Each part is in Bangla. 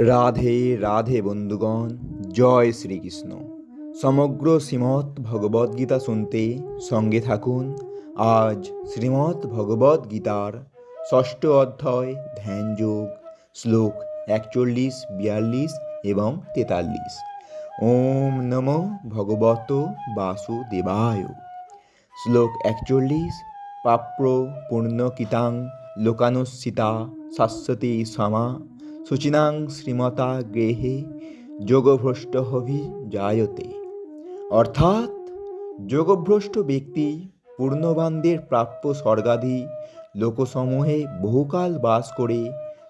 রাধে রাধে বন্ধুগণ, জয় শ্রীকৃষ্ণ। সমগ্র শ্রীমৎ ভগবদ্গীতা শুনতে সঙ্গে থাকুন। আজ শ্রীমৎ ভগবদ্গীতার ষষ্ঠ অধ্যায়, ধ্যানযোগ, শ্লোক একচল্লিশ, বিয়াল্লিশ এবং তেতাল্লিশ। ওম নম ভগবত বাসুদেবায়। শ্লোক একচল্লিশ, পাপ্র পূর্ণকিতাং লোকানুসিতা শাশ্বতী সমা শুচিনাং শ্রীমতা গৃহে যোগভ্রষ্ট হবি জায়তে অর্থাৎ যোগভ্রষ্ট ব্যক্তি পূর্ণবানদের প্রাপ্য স্বর্গাধি লোকসমূহে বহুকাল বাস করে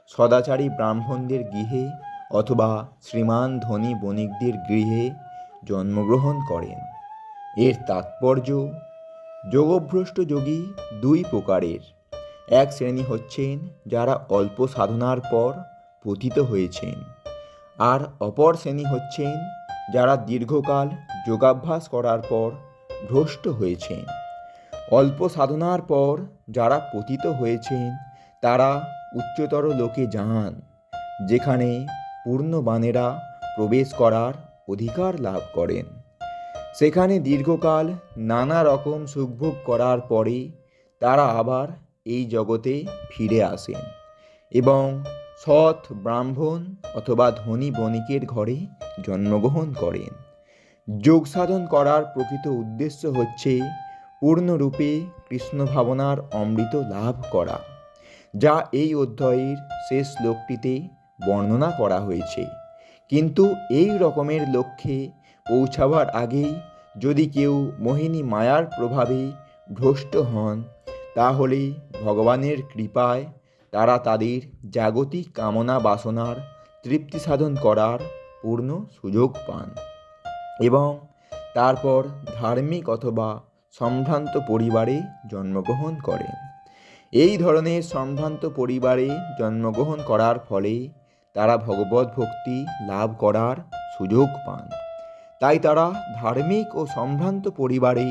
সদাচারী ব্রাহ্মণদের গৃহে অথবা শ্রীমান ধনী বণিকদের গৃহে জন্মগ্রহণ করেন। এর তাৎপর্য, যোগভ্রষ্ট যোগী দুই প্রকারের। এক শ্রেণি হচ্ছেন যারা অল্প সাধনার পর পতিত হয়েছেন। আর অপর শ্রেণি হচ্ছেন যারা দীর্ঘকাল যোগাভ্যাস করার পর ভ্রষ্ট হয়েছেন। অল্প সাধনার পর যারা পতিত হয়েছেন, তারা উচ্চতর লোকে যান, যেখানে পূর্ণবানেরা প্রবেশ করার অধিকার লাভ করেন। সেখানে দীর্ঘকাল নানা রকম সুখভোগ করার পরে তারা আবার এই জগতে ফিরে আসেন এবং সৎ ব্রাহ্মণ অথবা ধনী বণিকের ঘরে জন্মগ্রহণ করেন। যোগ সাধন করার প্রকৃত উদ্দেশ্য হচ্ছে পূর্ণরূপে কৃষ্ণ ভাবনার অমৃত লাভ করা, যা এই অধ্যায়ের শেষ শ্লোকটিতে বর্ণনা করা হয়েছে। কিন্তু এই রকমের লক্ষ্যে পৌঁছাবার আগেই যদি কেউ মোহিনী মায়ার প্রভাবে ভ্রষ্ট হন, তাহলে ভগবানের কৃপায় তারা তাদের জাগতিক কামনা বাসনার তৃপ্তি সাধন করার পূর্ণ সুযোগ পান এবং তারপর ধার্মিক অথবা সম্ভ্রান্ত পরিবারে জন্মগ্রহণ করেন। এই ধরনের সম্ভ্রান্ত পরিবারে জন্মগ্রহণ করার ফলে তারা ভগবত ভক্তি লাভ করার সুযোগ পান। তাই তারা ধার্মিক ও সম্ভ্রান্ত পরিবারে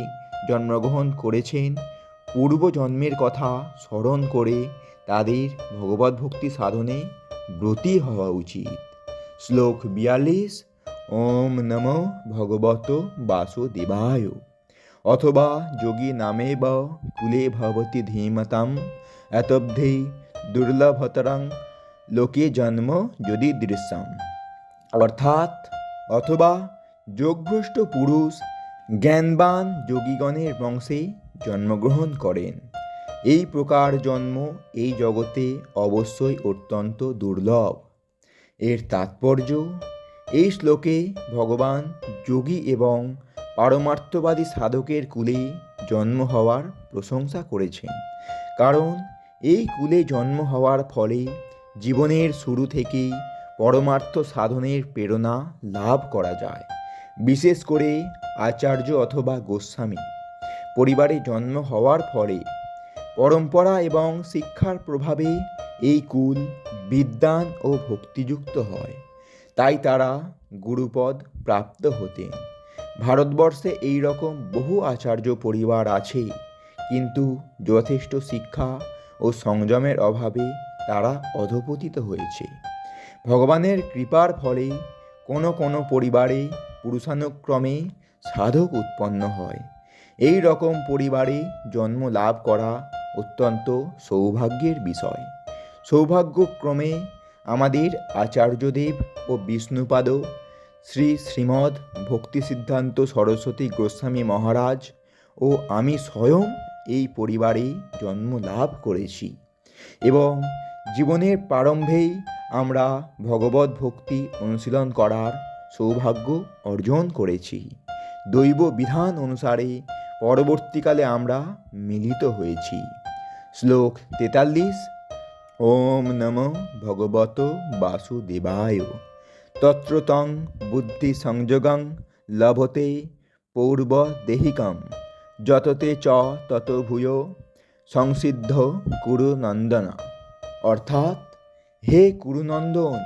জন্মগ্রহণ করেছেন। পূর্বজন্মের কথা স্মরণ করে তাদের ভগবত ভক্তি সাধনে ব্রতী হওয়া উচিত। শ্লোক বিয়াল্লিশ, ওম নম ভগবত বাসুদেবায়। অথবা যোগী নামে বা কুলে ভবতি ধীমতাম, এতব্ধে দুর্লভতরং লোকে জন্ম যদি দৃশ্যম। অর্থাৎ, অথবা যোগভ্রষ্ট পুরুষ জ্ঞানবান যোগীগণের বংশে জন্মগ্রহণ করেন। এই প্রকার জন্ম এই জগতে অবশ্যই অত্যন্ত দুর্লভ। এর তাৎপর্য, এই শ্লোকে ভগবান যোগী এবং পারমার্থবাদী সাধকের কুলে জন্ম হওয়ার প্রশংসা করেছেন। কারণ এই কুলে জন্ম হওয়ার ফলে জীবনের শুরু থেকেই পরমার্থ সাধনের প্রেরণা লাভ করা যায়। বিশেষ করে আচার্য অথবা গোস্বামী। পরিবারে জন্ম হওয়ার ফলে পরম্পরা এবং শিক্ষার প্রভাবে এই কুল বিদ্যান ও ভক্তিযুক্ত হয়। তাই তারা গুরুপদ প্রাপ্ত হতেন। ভারতবর্ষে এই রকম বহু আচার্য পরিবার আছে, কিন্তু যথেষ্ট শিক্ষা ও সংযমের অভাবে তারা অধপতিত হয়েছে। ভগবানের কৃপার ফলে কোনো কোনো পরিবারে পুরুষানুক্রমে সাধক উৎপন্ন হয়। এই রকম পরিবারে জন্ম লাভ করা অত্যন্ত সৌভাগ্যের বিষয়। সৌভাগ্যক্রমে আমাদের আচার্যদেব ও বিষ্ণুপাদ, শ্রী শ্রীমদ ভক্তি সিদ্ধান্ত সরস্বতী গোস্বামী মহারাজ ও আমি স্বয়ং এই পরিবারে জন্ম লাভ করেছি এবং জীবনের প্রারম্ভেই আমরা ভগবত ভক্তি অনুশীলন করার সৌভাগ্য অর্জন করেছি। দৈব বিধান অনুসারে পরবর্তীকালে আমরা মিলিত হয়েছি। শ্লোক তেতাল্লিশ। ওম নম ভগবত বাসুদেবায়। তত্র তং বুদ্ধি সংযোগং লভতে পূর্ব দেহিকম যততে চ তত ভূয় সংসিদ্ধ কুরুনন্দনা। অর্থাৎ, হে কুরুনন্দন,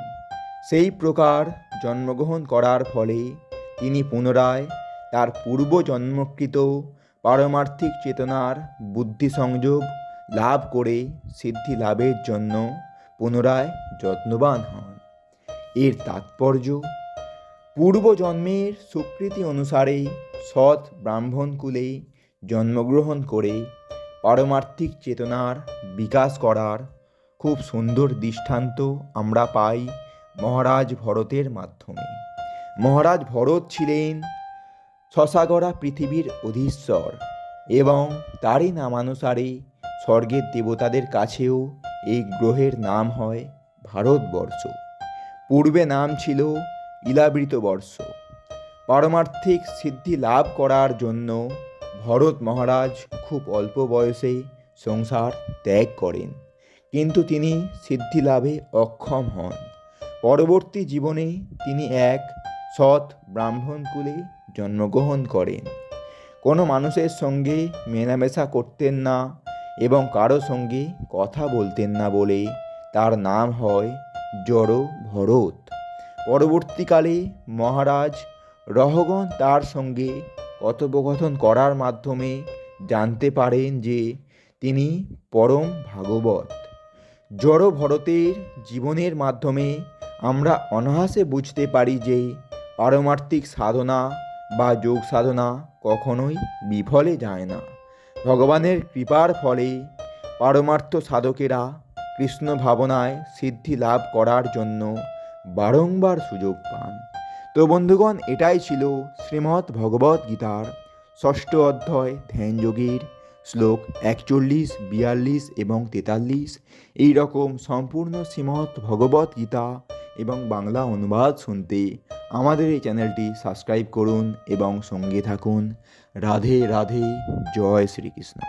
সেই প্রকার জন্মগ্রহণ করার ফলে তিনি পুনরায় তার পূর্ব জন্মকৃত পারমার্থিক চেতনার বুদ্ধি সংযোগ লাভ করে সিদ্ধি লাভের জন্য পুনরায় যত্নবান হন। এর তাৎপর্য, পূর্বজন্মের স্বীকৃতি অনুসারে সৎ ব্রাহ্মণ কুলে জন্মগ্রহণ করে পারমার্থিক চেতনার বিকাশ করার খুব সুন্দর দৃষ্টান্ত আমরা পাই মহারাজ ভরতের মাধ্যমে। মহারাজ ভরত ছিলেন শশাগড়া পৃথিবীর অধীশ্বর এবং তারই নামানুসারে স্বর্গের দেবতাদের কাছেও এই গ্রহের নাম হয় ভারতবর্ষ। পূর্বে নাম ছিল ইলাবৃত বর্ষ পারমার্থিক সিদ্ধি লাভ করার জন্য ভরত মহারাজ খুব অল্প বয়সে সংসার ত্যাগ করেন। কিন্তু তিনি সিদ্ধি লাভে অক্ষম হন। পরবর্তী জীবনে তিনি এক সৎ ব্রাহ্মণ কুলে জন্মগ্রহণ করেন। কোনো মানুষের সঙ্গে মেলামেশা করতেন না এবং কারও সঙ্গে কথা বলতেন না বলে তার নাম হয় জড় ভরত পরবর্তীকালে মহারাজ রহগণ তার সঙ্গে কথোপকথন করার মাধ্যমে জানতে পারেন যে তিনি পরম ভাগবত। জড় ভরতের জীবনের মাধ্যমে আমরা অনায়াসে বুঝতে পারি যে পারমার্থিক সাধনা বা যোগ সাধনা কখনোই বিফলে যায় না। ভগবানের কৃপার ফলে পারমার্থ সাধকেরা কৃষ্ণ ভাবনায় সিদ্ধি লাভ করার জন্য বারংবার সুযোগ পান। তো বন্ধুগণ, এটাই ছিল শ্রীমৎ ভগবত গীতার ষষ্ঠ অধ্যায় ধ্যানযোগীর শ্লোক একচল্লিশ, বিয়াল্লিশ এবং তেতাল্লিশ। এই রকম সম্পূর্ণ শ্রীমৎ ভগবত গীতা এবং বাংলা অনুবাদ শুনতে আমাদের এই চ্যানেলটি সাবস্ক্রাইব করুন এবং সঙ্গে থাকুন। রাধে রাধে জয় শ্রীকৃষ্ণ।